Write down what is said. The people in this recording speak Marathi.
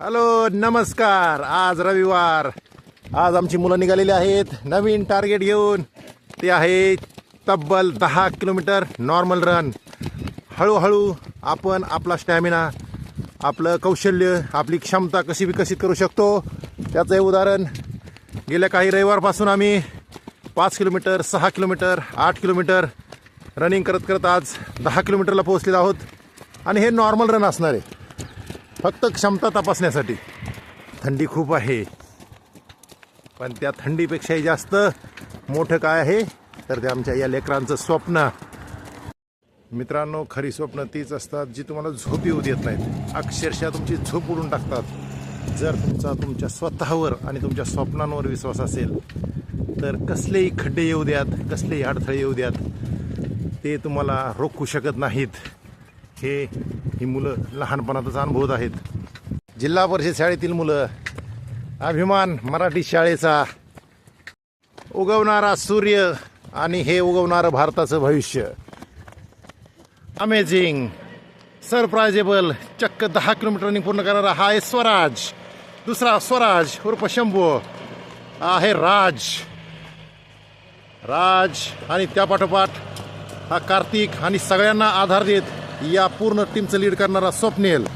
हॅलो नमस्कार. आज रविवार. आज आमची मुलं निघालेली आहेत. नवीन टार्गेट घेऊन. ते आहे तब्बल दहा किलोमीटर नॉर्मल रन हळूहळू आपण आपला स्टॅमिना आपलं कौशल्य आपली क्षमता कशी विकसित करू शकतो त्याचं हे उदाहरण. गेल्या काही रविवारपासून आम्ही पाच किलोमीटर सहा किलोमीटर आठ किलोमीटर रनिंग करत करत आज दहा किलोमीटरला पोहोचलेलो आहोत. आणि हे नॉर्मल रन असणार आहे. फक्त क्षमता तपासण्यासाठी. थंडी खूप आहे. पण त्या थंडीपेक्षाही जास्त मोठं काय आहे? तर ते आमच्या या लेकरांचं स्वप्न. मित्रांनो खरी स्वप्न तीच असतात जी तुम्हाला झोप येऊ देत नाहीत. अक्षरशः तुमची झोप उडून टाकतात. जर तुमचा तुमच्या स्वतःवर आणि तुमच्या स्वप्नांवर विश्वास असेल तर कसलेही खड्डे येऊ द्यात कसलेही अडथळे येऊ द्यात. ते तुम्हाला रोखू शकत नाहीत. हे ही मुलं लहानपणातच अनुभवत आहेत. जिल्हा परिषद शाळेतील मुलं अभिमान मराठी शाळेचा उगवणारा सूर्य आणि हे उगवणारं भारताचं भविष्य. अमेझिंग सरप्रायझेबल चक्क दहा किलोमीटर पूर्ण करणारा हा आहे स्वराज. दुसरा स्वराज उर्फ शंभू. आहे राज. राज आणि त्यापाठोपाठ हा कार्तिक आणि सगळ्यांना आधार देत या पूर्ण टीमचं लीड करणारा स्वप्नेल.